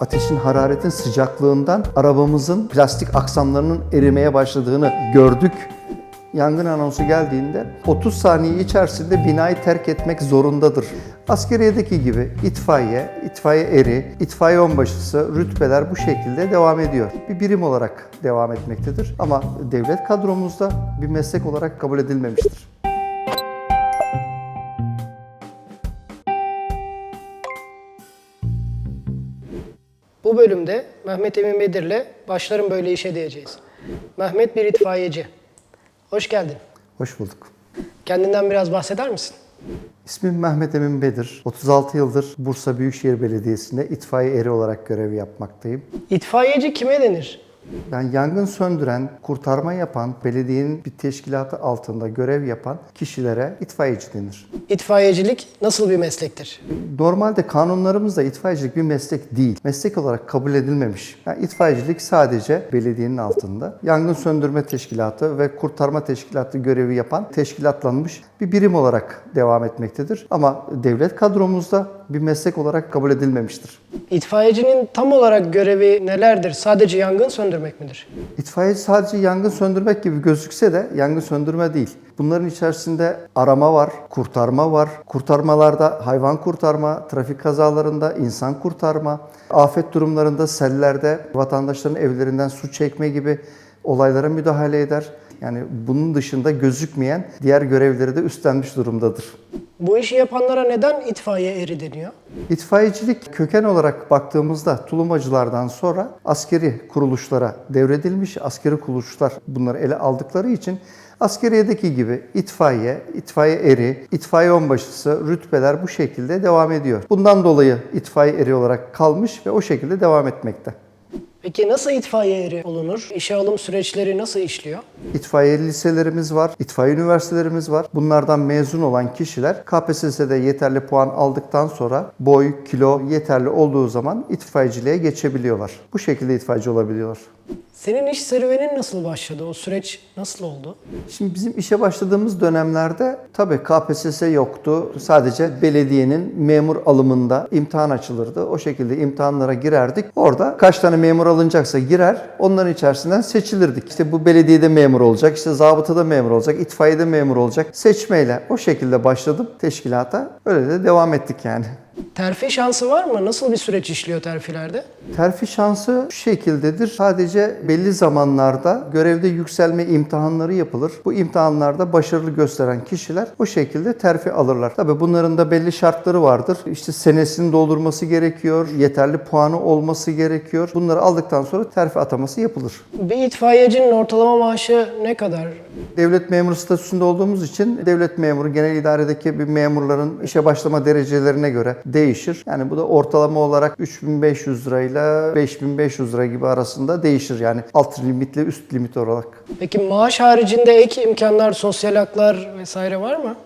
ateşin hararetin sıcaklığından arabamızın plastik aksamlarının erimeye başladığını gördük. Yangın anonsu geldiğinde 30 saniye içerisinde binayı terk etmek zorundadır. Askeriyedeki gibi itfaiye, itfaiye eri, itfaiye onbaşısı, rütbeler bu şekilde devam ediyor. Bir birim olarak devam etmektedir ama devlet kadromuzda bir meslek olarak kabul edilmemiştir. Bu bölümde Mehmet Emin Bedir'le Başlarım Böyle işe diyeceğiz. Mehmet bir itfaiyeci. Hoş geldin. Hoş bulduk. Kendinden biraz bahseder misin? İsmim Mehmet Emin Bedir. 36 yıldır Bursa Büyükşehir Belediyesi'nde itfaiye eri olarak görev yapmaktayım. İtfaiyeci kime denir? Ben yangın söndüren, kurtarma yapan, belediyenin bir teşkilatı altında görev yapan kişilere itfaiyeci denir. İtfaiyecilik nasıl bir meslektir? Normalde kanunlarımızda itfaiyecilik bir meslek değil. Meslek olarak kabul edilmemiş. Yani itfaiyecilik sadece belediyenin altında. Yangın söndürme teşkilatı ve kurtarma teşkilatı görevi yapan teşkilatlanmış bir birim olarak devam etmektedir. Ama devlet kadromuzda bir meslek olarak kabul edilmemiştir. İtfaiyecinin tam olarak görevi nelerdir? Sadece yangın söndürmek midir? İtfaiye sadece yangın söndürmek gibi gözükse de yangın söndürme değil. Bunların içerisinde arama var, kurtarma var. Kurtarmalarda hayvan kurtarma, trafik kazalarında insan kurtarma, afet durumlarında sellerde vatandaşların evlerinden su çekme gibi olaylara müdahale eder. Yani bunun dışında gözükmeyen diğer görevleri de üstlenmiş durumdadır. Bu işi yapanlara neden itfaiye eri deniyor? İtfaiyecilik köken olarak baktığımızda tulumacılardan sonra askeri kuruluşlara devredilmiş. Askeri kuruluşlar bunları ele aldıkları için askeriyedeki gibi itfaiye, itfaiye eri, itfaiye onbaşısı, rütbeler bu şekilde devam ediyor. Bundan dolayı itfaiye eri olarak kalmış ve o şekilde devam etmekte. Peki nasıl itfaiye eri olunur? İşe alım süreçleri nasıl işliyor? İtfaiye liselerimiz var, itfaiye üniversitelerimiz var. Bunlardan mezun olan kişiler KPSS'de yeterli puan aldıktan sonra boy, kilo yeterli olduğu zaman itfaiyeciliğe geçebiliyorlar. Bu şekilde itfaiyeci olabiliyorlar. Senin iş serüvenin nasıl başladı? O süreç nasıl oldu? Şimdi bizim işe başladığımız dönemlerde tabii KPSS yoktu. Sadece belediyenin memur alımında imtihan açılırdı. O şekilde imtihanlara girerdik. Orada kaç tane memur alınacaksa girer, onların içerisinden seçilirdik. İşte bu belediyede memur olacak, işte zabıtada memur olacak, itfaiyede memur olacak. Seçmeyle o şekilde başladım teşkilata. Öyle de devam ettik yani. Terfi şansı var mı? Nasıl bir süreç işliyor terfilerde? Terfi şansı şu şekildedir. Sadece belli zamanlarda görevde yükselme imtihanları yapılır. Bu imtihanlarda başarılı gösteren kişiler o şekilde terfi alırlar. Tabii bunların da belli şartları vardır. İşte senesini doldurması gerekiyor, yeterli puanı olması gerekiyor. Bunları aldıktan sonra terfi ataması yapılır. Bir itfaiyecinin ortalama maaşı ne kadar? Devlet memuru statüsünde olduğumuz için devlet memuru genel idaredeki bir memurların işe başlama derecelerine göre değişir. Yani bu da ortalama olarak 3500 lirayla 5500 lira gibi arasında değişir. Yani alt limitle üst limit olarak. Peki maaş haricinde ek imkanlar, sosyal haklar vesaire var mı?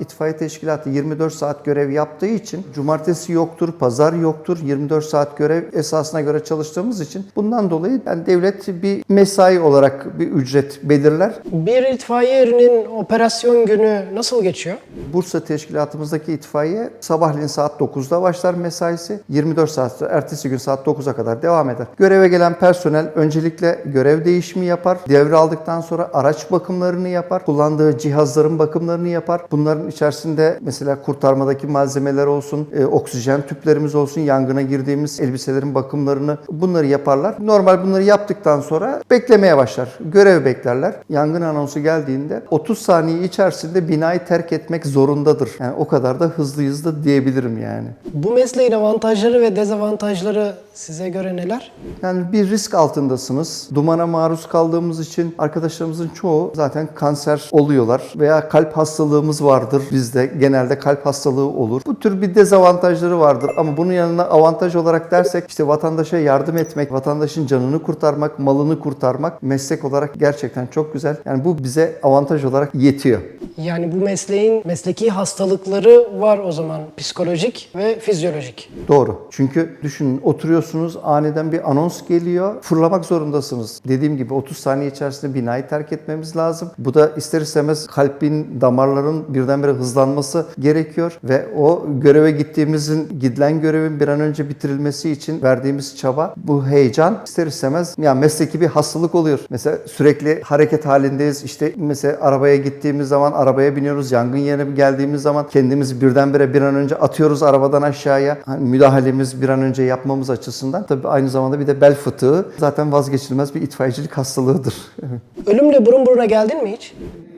İtfaiye teşkilatı 24 saat görev yaptığı için cumartesi yoktur, pazar yoktur. 24 saat görev esasına göre çalıştığımız için bundan dolayı yani devlet bir mesai olarak bir ücret belirler. Bir itfaiye erinin operasyon günü nasıl geçiyor? Bursa teşkilatımızdaki itfaiye sabahleyin saat 9'da başlar mesaisi. 24 saat ertesi gün saat 9'a kadar devam eder. Göreve gelen personel öncelikle görev değişimi yapar. Devraldıktan sonra araç bakımlarını yapar. Kullandığı cihazların bakımlarını yapar. Bunların içerisinde mesela kurtarmadaki malzemeler olsun, e, oksijen tüplerimiz olsun, yangına girdiğimiz elbiselerin bakımlarını bunları yaparlar. Normal bunları yaptıktan sonra beklemeye başlar. Görev beklerler. Yangın anonsu geldiğinde 30 saniye içerisinde binayı terk etmek zorundadır. Yani o kadar da hızlıyız da diyebilirim yani. Bu mesleğin avantajları ve dezavantajları size göre neler? Yani bir risk altındasınız. Dumana maruz kaldığımız için arkadaşlarımızın çoğu zaten kanser oluyorlar veya kalp hastalığımız vardır bizde. Genelde kalp hastalığı olur. Bu tür bir dezavantajları vardır ama bunun yanına avantaj olarak dersek işte vatandaşa yardım etmek, vatandaşın canını kurtarmak, malını kurtarmak meslek olarak gerçekten çok güzel. Yani bu bize avantaj olarak yetiyor. Yani bu mesleğin mesleki hastalıkları var o zaman. Psikolojik ve fizyolojik. Doğru. Çünkü düşünün oturuyorsunuz aniden bir anons geliyor. Fırlamak zorundasınız. Dediğim gibi 30 saniye içerisinde binayı terk etmemiz lazım. Bu da ister istemez kalbin, damarların birdenbire hızlanması gerekiyor ve o göreve gittiğimizin, gidilen görevin bir an önce bitirilmesi için verdiğimiz çaba, bu heyecan ister istemez ya mesleki bir hastalık oluyor. Mesela sürekli hareket halindeyiz. İşte mesela arabaya gittiğimiz zaman arabaya biniyoruz. Yangın yerine geldiğimiz zaman kendimizi birdenbire bir an önce atıyoruz arabadan aşağıya. Hani müdahalemiz bir an önce yapmamız açısından. Tabii aynı zamanda bir de bel fıtığı zaten vazgeçilmez bir itfaiyecilik hastalığıdır. Ölümle burun buruna geldin mi hiç?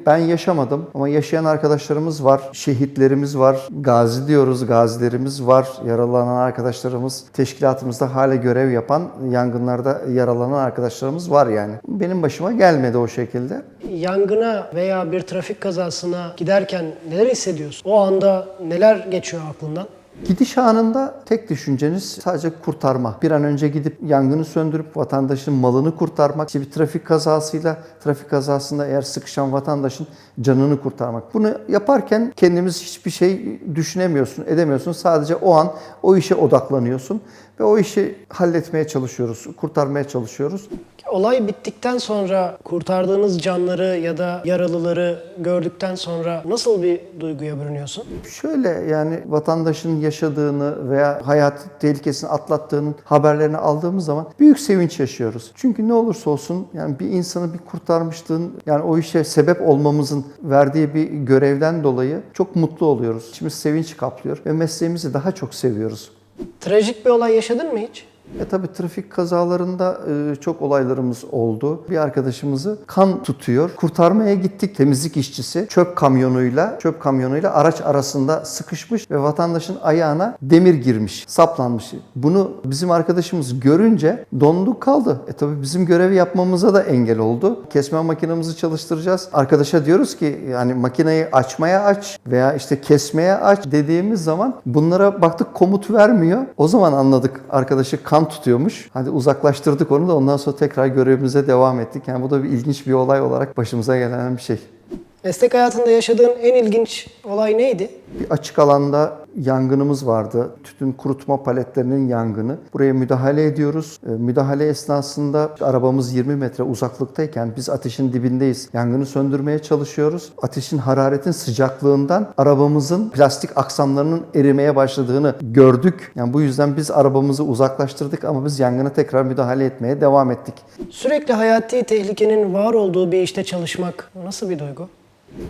Ben yaşamadım ama yaşayan arkadaşlarımız var, şehitlerimiz var, gazi diyoruz, gazilerimiz var, yaralanan arkadaşlarımız, teşkilatımızda hala görev yapan, yangınlarda yaralanan arkadaşlarımız var yani. Benim başıma gelmedi o şekilde. Yangına veya bir trafik kazasına giderken neler hissediyorsun? O anda neler geçiyor aklından? Gidiş anında tek düşünceniz sadece kurtarma. Bir an önce gidip yangını söndürüp vatandaşın malını kurtarmak. İşte bir trafik kazasıyla, trafik kazasında eğer sıkışan vatandaşın canını kurtarmak. Bunu yaparken kendimiz hiçbir şey düşünemiyorsun, edemiyorsun. Sadece o an o işe odaklanıyorsun ve o işi halletmeye çalışıyoruz, kurtarmaya çalışıyoruz. Olay bittikten sonra kurtardığınız canları ya da yaralıları gördükten sonra nasıl bir duyguya bürünüyorsun? Şöyle yani vatandaşın yaşadığını veya hayat tehlikesini atlattığının haberlerini aldığımız zaman büyük sevinç yaşıyoruz. Çünkü ne olursa olsun yani bir insanı bir kurtarmışlığın yani o işe sebep olmamızın verdiği bir görevden dolayı çok mutlu oluyoruz. İçimiz sevinç kaplıyor ve mesleğimizi daha çok seviyoruz. Trajik bir olay yaşadın mı hiç? E tabii trafik kazalarında e, çok olaylarımız oldu. Bir arkadaşımızı kan tutuyor. Kurtarmaya gittik. Temizlik işçisi çöp kamyonuyla çöp kamyonuyla araç arasında sıkışmış ve vatandaşın ayağına demir girmiş, saplanmış. Bunu bizim arkadaşımız görünce donduk kaldı. E tabii bizim görevi yapmamıza da engel oldu. Kesme makinemizi çalıştıracağız. Arkadaşa diyoruz ki yani makineyi açmaya aç veya işte kesmeye aç dediğimiz zaman bunlara baktık komut vermiyor. O zaman anladık arkadaşı kan tutuyormuş. Hadi uzaklaştırdık onu da ondan sonra tekrar görevimize devam ettik. Yani bu da bir ilginç bir olay olarak başımıza gelen bir şey. Meslek hayatında yaşadığın en ilginç olay neydi? Bir açık alanda yangınımız vardı. Tütün kurutma paletlerinin yangını. Buraya müdahale ediyoruz. E, Müdahale esnasında arabamız 20 metre uzaklıktayken biz ateşin dibindeyiz. Yangını söndürmeye çalışıyoruz. Ateşin hararetin sıcaklığından arabamızın plastik aksamlarının erimeye başladığını gördük. Yani bu yüzden biz arabamızı uzaklaştırdık ama biz yangına tekrar müdahale etmeye devam ettik. Sürekli hayati tehlikenin var olduğu bir işte çalışmak nasıl bir duygu?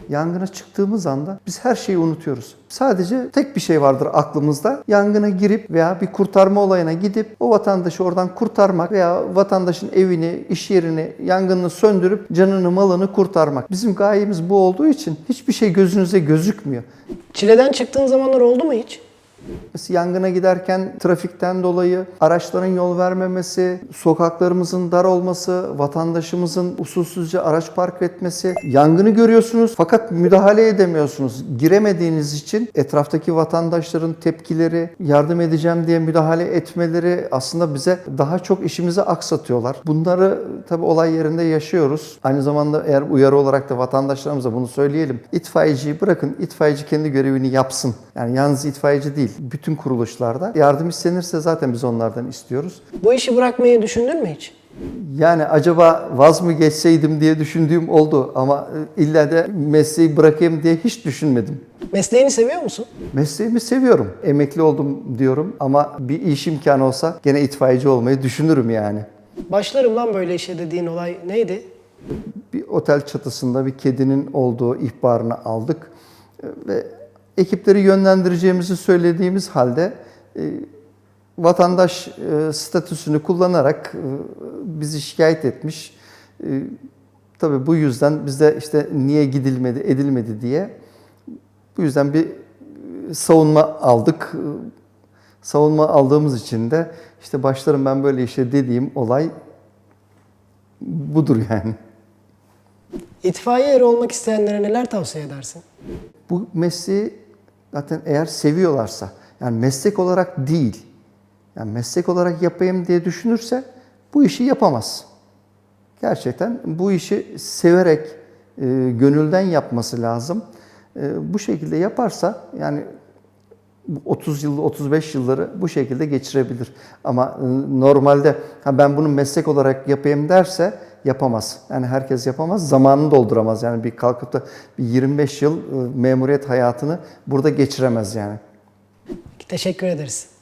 Yangına çıktığımız anda biz her şeyi unutuyoruz. Sadece tek bir şey vardır aklımızda. Yangına girip veya bir kurtarma olayına gidip o vatandaşı oradan kurtarmak veya vatandaşın evini, iş yerini, yangını söndürüp canını, malını kurtarmak. Bizim gayemiz bu olduğu için hiçbir şey gözünüze gözükmüyor. Çileden çıktığın zamanlar oldu mu hiç? Yangına giderken trafikten dolayı araçların yol vermemesi, sokaklarımızın dar olması, vatandaşımızın usulsüzce araç park etmesi, yangını görüyorsunuz fakat müdahale edemiyorsunuz. Giremediğiniz için etraftaki vatandaşların tepkileri, yardım edeceğim diye müdahale etmeleri aslında bize daha çok işimizi aksatıyorlar. Bunları tabii olay yerinde yaşıyoruz. Aynı zamanda eğer uyarı olarak da vatandaşlarımıza bunu söyleyelim. İtfaiyeciyi bırakın, itfaiyeci kendi görevini yapsın. Yani yalnız itfaiyeci değil, bütün kuruluşlarda yardım istenirse zaten biz onlardan istiyoruz. Bu işi bırakmayı düşündün mü hiç? Yani acaba vaz mı geçseydim diye düşündüğüm oldu ama e, illa da mesleği bırakayım diye hiç düşünmedim. Mesleğini seviyor musun? Mesleğimi seviyorum. Emekli oldum diyorum ama bir iş imkanı olsa gene itfaiyeci olmayı düşünürüm yani. Başlarım lan böyle işe dediğin olay neydi? Bir otel çatısında bir kedinin olduğu ihbarını aldık E, ve ekipleri yönlendireceğimizi söylediğimiz halde e, vatandaş e, statüsünü kullanarak e, bizi şikayet etmiş. Tabii bu yüzden biz de işte niye gidilmedi, edilmedi diye bu yüzden bir savunma aldık. Savunma aldığımız için de işte başlarım ben böyle işe dediğim olay budur yani. İtfaiye eri olmak isteyenlere neler tavsiye edersin? Bu mesleği zaten eğer seviyorlarsa, yani meslek olarak değil, yani meslek olarak yapayım diye düşünürse bu işi yapamaz. Gerçekten bu işi severek, e, gönülden yapması lazım. E, bu şekilde yaparsa yani bu 30 yıl, 35 yılları bu şekilde geçirebilir. Ama e, normalde ha ben bunu meslek olarak yapayım derse yapamaz. Yani herkes yapamaz. Zamanını dolduramaz. Yani bir kalkıp da bir 25 yıl e, memuriyet hayatını burada geçiremez yani. Teşekkür ederiz.